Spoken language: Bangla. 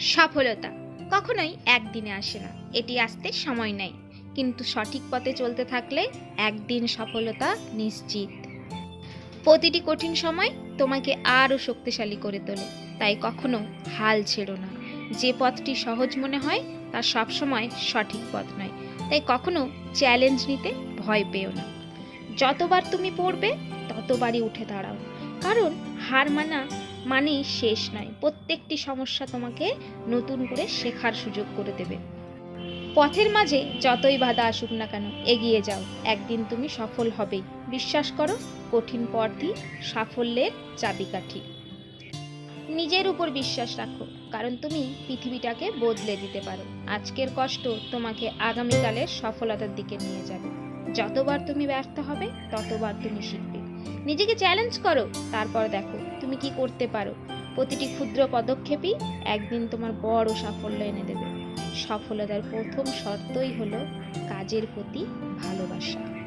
সফলতা কখনোই একদিনে আসে না। এটি আসতে সময় নেয়। কিন্তু সঠিক পথে চলতে থাকলে একদিন সফলতা নিশ্চিত। প্রতিটি কঠিন সময় তোমাকে আরও শক্তিশালী করে তোলে। তাই কখনো হাল ছেড়ো না। যে পথটি সহজ মনে হয়, তা সবসময় সঠিক পথ নয়। তাই কখনো চ্যালেঞ্জ নিতে ভয় পেও না। যতবার তুমি পড়বে, ততবারই উঠে দাঁড়াও। কারণ হার মানা মানেই শেষ নয়। প্রত্যেকটি সমস্যা তোমাকে নতুন করে শেখার সুযোগ করে দেবে। পথের মাঝে যতই বাধা আসুক না কেন, এগিয়ে যাও। একদিন তুমি সফল হবেই বিশ্বাস করো, কঠিন পথই সাফল্যের চাবিকাঠি। নিজের উপর বিশ্বাস রাখো, কারণ তুমি পৃথিবীটাকে বদলে দিতে পারো। আজকের কষ্ট তোমাকে আগামীকালের সফলতার দিকে নিয়ে যাবে। যতবার তুমি ব্যর্থ হবে, ততবার তুমি শিখবে। নিজেকে চ্যালেঞ্জ করো, তারপর দেখো তুমি কি করতে পারো। প্রতিটি ক্ষুদ্র পদক্ষেপই একদিন তোমার বড় সাফল্য এনে দেবে। সফলতার প্রথম শর্তই হলো কাজের প্রতি ভালোবাসা।